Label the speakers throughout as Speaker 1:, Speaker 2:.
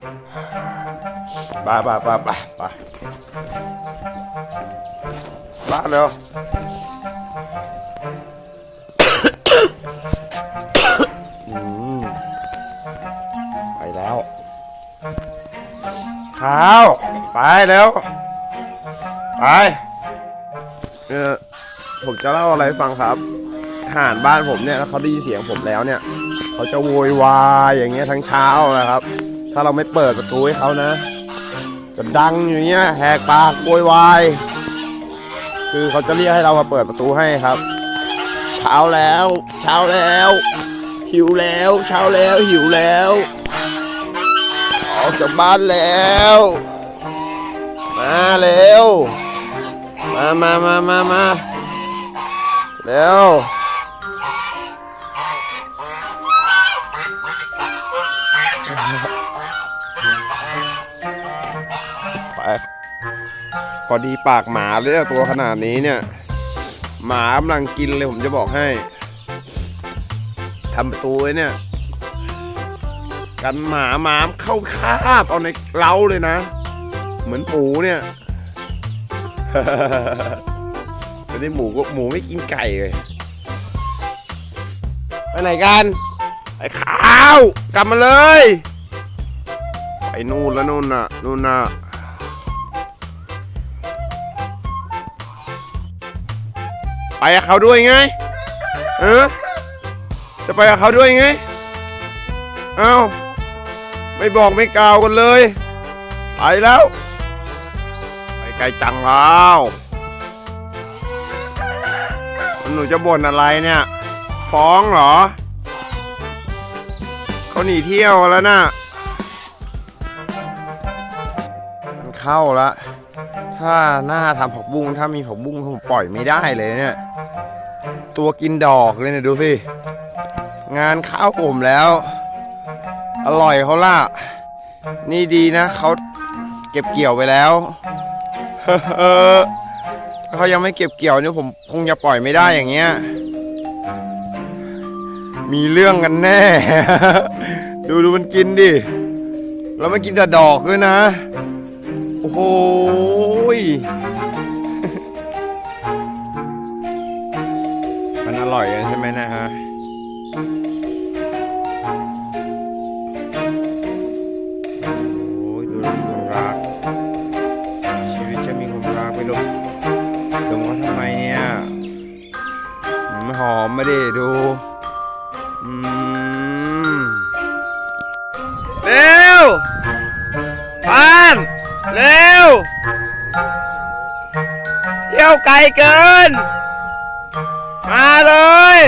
Speaker 1: ไปไปไปไปไปบ้าเร็วไปแล้วข้าว ไปแล้ว ไป เออผมจะเล่าอะไรฟังครับทหารบ้านผมเนี่ยเขาได้ยินเสียงผมแล้วเนี่ย เขาจะโวยวายอย่างเงี้ยทั้งเช้านะครับ ถ้าเราไม่เปิดประตูให้เขานะ จะดังอย่างเงี้ยแหกปากโวยวาย คือเขาจะเรียกให้เรามาเปิดประตูให้ครับ เช้าแล้ว เช้าแล้ว หิวแล้ว เช้าแล้วหิวแล้วออกจากบ้านแล้ว มาเร็ว มามามามามาเร็วไพอดีปากหมาเลยตัวขนาดนี้เนี่ย หมากำลังกินเลยผมจะบอกให้ทำประตูไว้เนี่ย กันหมาหมามเข้าคาบเอาในเล้าเลยนะ เหมือนหมูเนี่ยแต่นี่หมูก็หมูไม่กินไก่เลยไปไหนกันไอ้ขาว กลับมาเลย ไปนู่นแล้วนู่นน่ะนู่นน่ะ ไปกับเขาด้วยไงเออจะไปกับเขาด้วยไง เอ้า ไม่บอกไม่กล่าวกันเลย ไปแล้ว ไปไกลจังแล้วหนูจะบ่นอะไรเนี่ย ฟ้องเหรอ เขาหนีเที่ยวแล้วน่ะมันเข้าละ ถ้าหน้าทำผักบุ้งถ้ามีผักบุ้งผมปล่อยไม่ได้เลยเนี่ย ตัวกินดอกเลยเนี่ยดูสิ งานข้าวผมแล้ว อร่อยเขาล่ะ นี่ดีนะเขาเก็บเกี่ยวไปแล้วถ้าเขายังไม่เก็บเกี่ยวเนี่ยผมคงจะปล่อยไม่ได้อย่างเงี้ย มีเรื่องกันแน่ ดูดูมันกินดิ แล้วมันกินแต่ดอกด้วยนะ โอ้โหมันอร่อยกันใช่ไหมนะฮะโอ้ยดูแล้วมีความรักชีวิตจะมีความรักไปดมดมเขาทำไมเนี่ยมันหอมมาดิดูอืมเร็วปาน เร็ว เที่ยวไกลเกิน มาเลย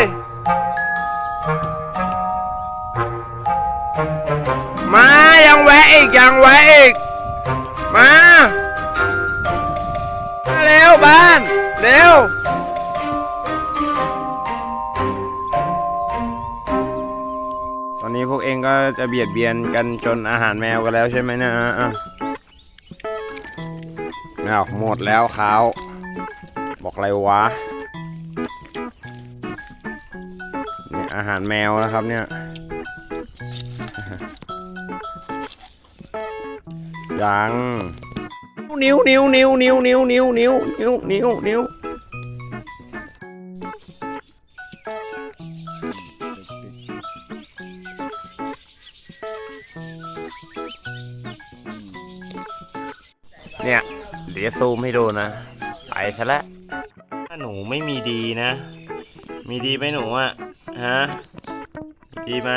Speaker 1: มายังแวะอีกยังแวะอีก มา มาเร็วบ้าน เร็ว ตอนนี้พวกเองก็จะเบียดเบียนกันจนอาหารแมวกันแล้วใช่ไหมนะ อะอ้าวหมดแล้วเขาบอกอะไรวะเนี่ยอาหารแมวนะครับเนี่ยยังนิ้วนิ้วนิ้วนิ้วนิ้วนิ้วนิ้วนิ้วนิ้วนิ้วเนี่ย เดี๋ยวซูมให้ดูนะ ไปซะแล้วถ้าหนูไม่มีดีนะ มีดีไหมหนูอะฮะ ดีไหม